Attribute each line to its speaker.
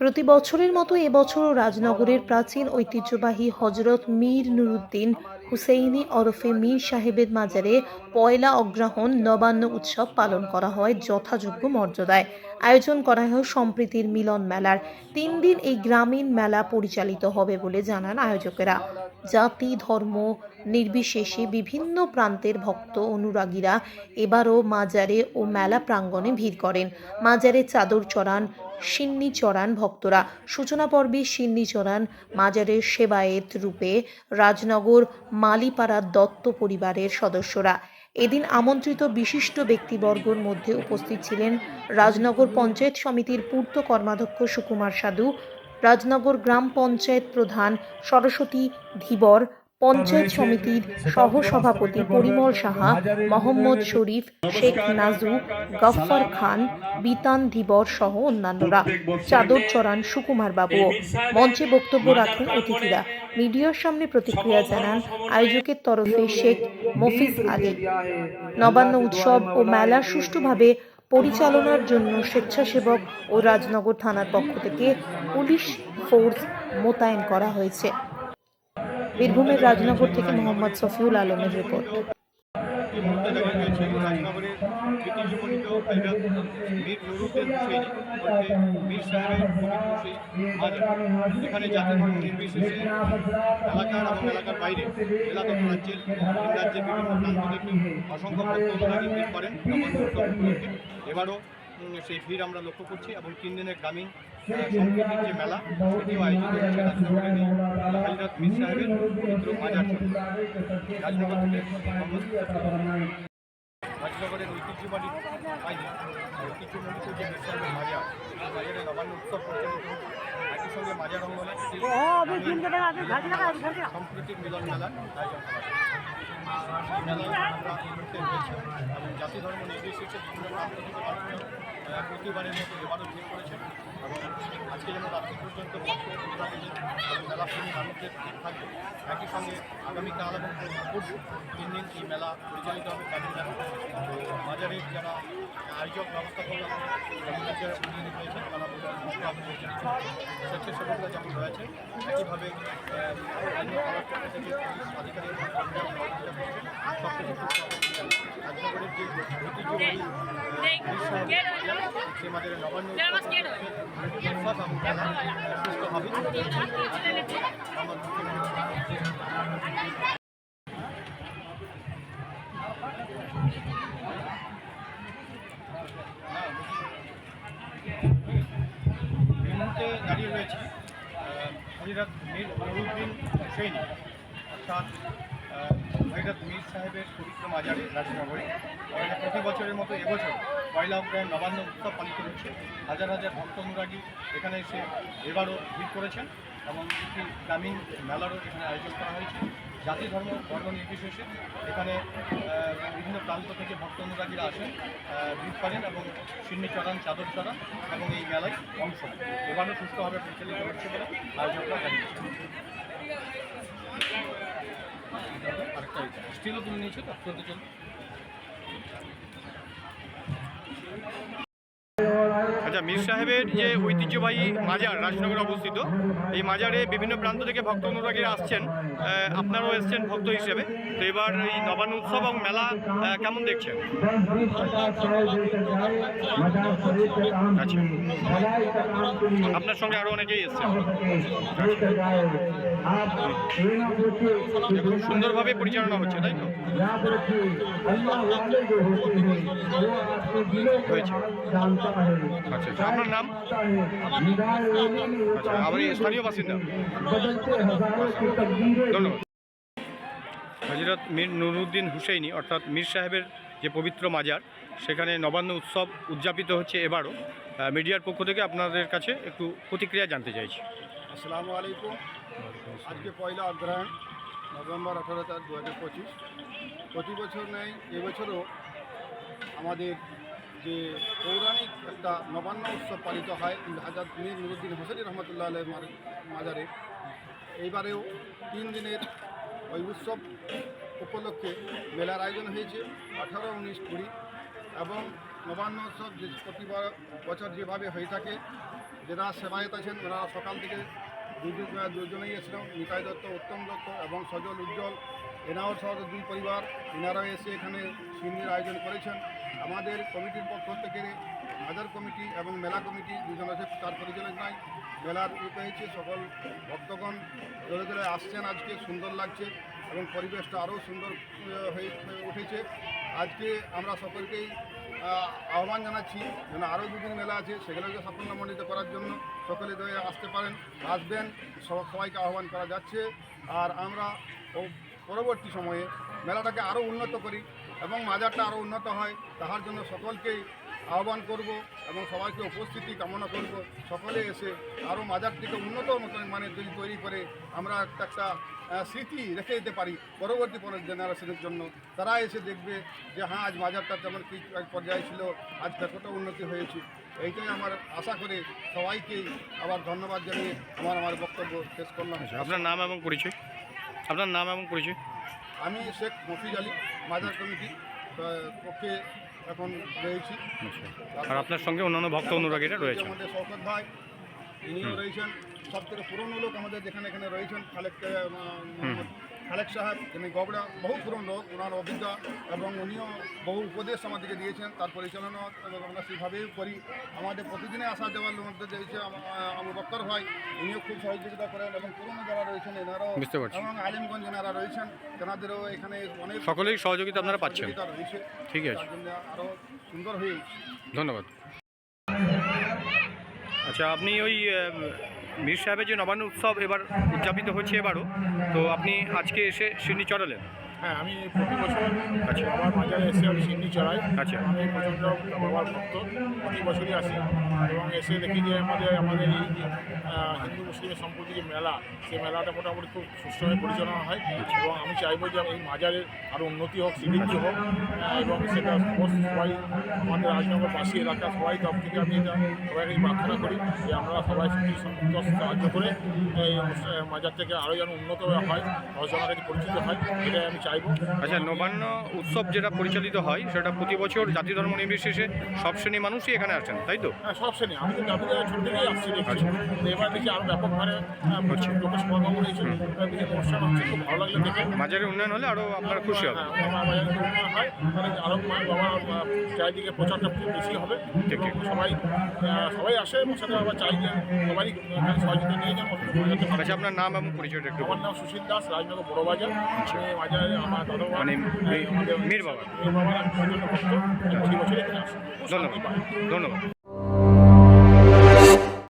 Speaker 1: প্রতি বছরের মতো এবছরও রাজনগরের প্রাচীন ঐতিহ্যবাহী হজরত মীর নুরুদ্দিন হুসেইনি ওরফে মীর সাহেবের মাজারে পয়লা অগ্রহণ নবান্ন উৎসব পালন করা হয় যথাযোগ্য মর্যাদায়। আয়োজন করা হয় সম্প্রীতির মিলন মেলার। তিন দিন এই গ্রামীণ মেলা পরিচালিত হবে বলে জানান আয়োজকেরা। জাতি, ধর্ম, নির্বিশেষে বিভিন্ন প্রান্তের ভক্ত অনুরাগীরা এবারও মাজারে ও মেলা প্রাঙ্গণে ভিড় করেন। মাজারে চাদর চড়ান সিন্নি চড়ান ভক্তরা। সূচনা পর্বে সিন্নি চড়ান মাজারের সেবায়েত রূপে রাজনগর মালিপাড়ার দত্ত পরিবারের সদস্যরা। এদিন আমন্ত্রিত বিশিষ্ট ব্যক্তিবর্গর মধ্যে উপস্থিত ছিলেন রাজনগর পঞ্চায়েত সমিতির পূর্ত কর্মাধ্যক্ষ সুকুমার সাধু, রাজনগর গ্রাম পঞ্চায়েত প্রধান সরস্বতী ধীবর পঞ্চায়েত সমিতির সহসভাপতি পরিমল সাহা মোহাম্মদ শরীফ শেখ নাজু গফফর খান বিতান ধীবর সহ অন্যান্যরা। চাদর চড়ান সুকুমার বাবু। মঞ্চে বক্তব্য রাখেন অতিথিরা। মিডিয়ার সামনে প্রতিক্রিয়া জানান আয়োজকের তরফে শেখ মফিজ আলী। নবান্ন উৎসব ও মেলা সুষ্ঠুভাবে পরিচালনার জন্য স্বেচ্ছাসেবক ও রাজনগর থানার পক্ষ থেকে পুলিশ ফোর্স মোতায়েন করা হয়েছে। বীরভূমের রাজনগর থেকে মোহাম্মদ সফিউল আলমের রিপোর্ট।
Speaker 2: এখানে এলাকার এবং এলাকার বাইরে তথা রাজ্যের রাজ্যের বিভিন্ন অসংখ্য করেন। এবারও সেই ভিড় আমরা লক্ষ্য করছি এবং তিন দিনের গ্রামীণ যে মেলা সেটিও আয়োজিত হচ্ছে। সাহেবের পবিত্র রাজনগর থেকে রাজনগরের ঐতিহ্যবাহী ঐতিহ্যমণ্ডিত যে নবান্ন উৎসব পরিচালিত হচ্ছে একই সঙ্গে মাজার অঙ্গনে মিলন মেলার আয়োজন করা। মেলায় আমরা এই মুহূর্তে রয়েছি এবং জাতি ধর্ম নির্বিশেষে বিভিন্ন প্রতিবারের মতো এবারও ভিড় করেছেন। এবং আজকে যেন রাত্রি পর্যন্ত ভক্ত অনুরাগীদের মানুষদের ভিড় থাকবে। একই সঙ্গে আগামীকাল এবং পরশু তিন দিন এই মেলা পরিচালিত হবে গ্রামীণ মেলা। তো বাজারের যারা আয়োজক ব্যবস্থাপনা যারা প্রতিনিধি রয়েছেন, তারা স্বেচ্ছাসেবকরা যেমন রয়েছে, একইভাবে রাজনগরের যে ঐতিহ্যবাহী মাঝে নবান্ন হবে এই মুহূর্তে দাঁড়িয়ে রয়েছে হরিরাত মীর নুরুদ্দিন সৈনিক অর্থাৎ হরিরাত মীর সাহেবের পবিত্র মাজারে রাজনগরে প্রতি বছরের মতো এবছর পয়লা অগ্রহণ নবান্ন উৎসব পালিত হচ্ছে। হাজার হাজার ভক্ত অনুরাগী এখানে এসে এবারও ভিড় করেছেন এবং একটি গ্রামীণ মেলারও এখানে আয়োজন করা হয়েছে। জাতি, ধর্ম, বর্ণ নির্বিশেষে এখানে বিভিন্ন প্রান্ত থেকে ভক্ত অনুরাগীরা আসেন ভিড় করেন এবং সিন্নি চড়ান, চাদর চড়ান এবং এই মেলায় অংশ এবারও সুস্থভাবে পরিচালিত হচ্ছে বলে আয়োজকরা জানিয়েছেন। স্টিলও তুমি নিয়েছো তো চলতে আচ্ছা মীর সাহেবের যে ঐতিহ্যবাহী মাজার রাজনগরে অবস্থিত এই মাজারে বিভিন্ন প্রান্ত থেকে ভক্ত অনুরাগীরা আসছেন আপনারাও এসছেন ভক্ত হিসেবে। তো এবার এই নবান্ন উৎসব এবং মেলা কেমন দেখছেন? আচ্ছা। আপনার সঙ্গে আরও অনেকেই এসছেন। খুব সুন্দরভাবে পরিচালনা হচ্ছে তাই তো? হয়েছে। আচ্ছা আচ্ছা আপনার নাম? আচ্ছা স্থানীয় বাসিন্দা। হজরত মীর নুরুদ্দিন হুসেইনি, অর্থাৎ মীর সাহেবের যে পবিত্র মাজার, সেখানে নবান্ন উৎসব উদযাপিত হচ্ছে এবারও। মিডিয়ার পক্ষ থেকে আপনাদের কাছে একটু প্রতিক্রিয়া জানতে চাইছি।
Speaker 3: আসসালামু আলাইকুম। আজকে পয়লা অগ্রহায়ণ, নভেম্বর আঠারো তারিখ, দু হাজার পঁচিশ। প্রতি বছর নেই এবছরও আমাদের যে পৌরাণিক একটা নবান্ন উৎসব পালিত হয় হাজার মীর নুরুদ্দিন হোসেন রহমতুল্লাহ আলের মার- মাজারে। এইবারেও তিন দিনের ওই উৎসব উপলক্ষে মেলার আয়োজন হয়েছে, আঠারো, উনিশ, কুড়ি এবং নবান্ন উৎসব যে প্রতি বছর যেভাবে হয়ে থাকে, যারা সেবায়ত আছেন ওনারা সকাল থেকে দুজন দুজনেই এসেছিলাম নিতাই দত্ত, উত্তম দত্ত এবং সজল উজ্জ্বল। এনাও সহ দুই পরিবার, এনারাও এসে এখানে সিন্নির আয়োজন করেছেন। আমাদের কমিটির পক্ষ থেকে বাজার কমিটি এবং মেলা কমিটি দুজন আছে তার পরিচালনায় মেলার হয়েছে সকল ভক্তগণ দলে দলে আসছেন আজকে, সুন্দর লাগছে এবং পরিবেশটা আরও সুন্দর হয়ে উঠেছে। আজকে আমরা সকলকেই আহ্বান জানাচ্ছি যেন আরও দুদিন মেলা আছে, সেগুলোকে সাফল্যমণ্ডিত করার জন্য সকলে দয়ে আসতে পারেন, আসবেন, সব- সবাইকে আহ্বান করা যাচ্ছে। আর আমরা পরবর্তী সময়ে মেলাটাকে আরও উন্নত করি। এবং মাজারটা আরও উন্নত হয়, তাহার জন্য সকলকেই আহ্বান করব এবং সবাইকে উপস্থিতি কামনা করব। সকলে এসে আরও মাজারটিকে উন্নত মতন মানে যদি তৈরি করে আমরা একটা স্মৃতি রেখে দিতে পারি পরবর্তী পরের জেনারেশনের জন্য। তারা এসে দেখবে যে হ্যাঁ আজ বাজারটা তেমন কি পর্যায়ে ছিল, আজ কতটা উন্নতি হয়েছে। এইটাই আমার আশা করে সবাইকেই আবার ধন্যবাদ জানিয়ে আমার আমার বক্তব্য শেষ করলাম।
Speaker 4: আচ্ছা আপনার নাম এবং পরিচয়? আপনার নাম এবং পরিচয়?
Speaker 3: আমি শেখ মফিজ আলী মাজার কমিটি পক্ষে এখন রয়েছি।
Speaker 4: আচ্ছা। আর আপনার সঙ্গে অন্যান্য ভক্ত অনুরাগীরা রয়েছে
Speaker 3: আমাদের শওকত ভাই ইনিও রয়েছেন। সব থেকে পুরনো লোক আমাদের যেখানে এখানে রয়েছেন খালেক মোহাম্মদ খালেক সাহেব তিনি গবড়া বহু পুরনো লোক ওনার অভিজ্ঞতা এবং উনিও বহু উপদেশ আমাদেরকে দিয়েছেন তার পরিচালনা এবং আমরা সেইভাবেই করি। আমাদের প্রতিদিনে আসা যাওয়ার মধ্যে দিয়েছে আমার বক্তর ভাই উনিও খুব সহযোগিতা করেন এবং পুরনো যারা রয়েছেন এনারাও। এবং আলিমগঞ্জ এনারা রয়েছেন তেনাদেরও এখানে অনেক
Speaker 4: সকলেই সহযোগিতা আপনারা পাচ্ছেন।
Speaker 3: রয়েছে।
Speaker 4: ঠিক আছে।
Speaker 3: আরও সুন্দর হয়ে
Speaker 4: ধন্যবাদ। আচ্ছা আপনি ওই মীর সাহেবের যে নবান্ন উৎসব এবার উদযাপিত হচ্ছে এবারও তো আপনি আজকে এসে সিন্নি চড়ালেন
Speaker 5: হ্যাঁ আমি প্রতি বছর
Speaker 4: আচ্ছা।
Speaker 5: আমার বাজারে এসে আমি সিন্নি চড়াই
Speaker 4: আচ্ছা।
Speaker 5: আমি প্রচণ্ড বাবার ভক্ত প্রতি বছরই আসি এবং এসে দেখি যে আমাদের আমাদের এই হিন্দু মুসলিমের সম্প্রতি যে মেলা সেই মেলাটা মোটামুটি খুব সুষ্ঠুভাবে পরিচালনা হয় এবং আমি চাইব যে এই মাজারের আরও উন্নতি হোক সমৃদ্ধি হোক এবং সেটা সবাই আমাদের রাজনগরবাসী এলাকা সবাই তরফ থেকে আমি এটা সবাইকে প্রার্থনা করি যে আমরা সবাই সাহায্য করে এই মাজার থেকে আরও যেন উন্নত হয় সহজনের কাছে পরিচিত হয় এটাই আমি চাইব।
Speaker 4: আচ্ছা নবান্ন উৎসব যেটা পরিচালিত হয় সেটা প্রতি বছর জাতি ধর্ম নির্বিশেষে সব শ্রেণির মানুষই এখানে আসেন তাই তো?
Speaker 5: হ্যাঁ শ্রেণি আমি তো আমি তো ছোট থেকেই আসছি দেখছি। এবার দেখি আরও ব্যাপক হারে
Speaker 4: আচ্ছা।
Speaker 5: লোকের সমাগম হয়েছে বিভিন্ন অনুষ্ঠান হচ্ছে খুব ভালো লাগল দেখে।
Speaker 4: মাঝারি উন্নয়ন হলে আরও আপনারা খুশি হবে
Speaker 5: হ্যাঁ, বাবা বাজারে উন্নয়ন হয় তাহলে আরও মা- বাবা চারিদিকে প্রচারটা খুব বেশি হবে। সবাই সবাই আসে এবং সাথে আবার চাই যে এখানে সহযোগিতা নিয়ে যেন।
Speaker 4: আচ্ছা আপনার নাম এবং পরিচয়টা একটু
Speaker 5: আমার। নাম সুশীল দাস রাজনগর বড় বাজার। বাজারে আমার দাদা
Speaker 4: মানে মীর বাবা।
Speaker 5: বাবার খুব শান্তি
Speaker 4: ধন্যবাদ ধন্যবাদ।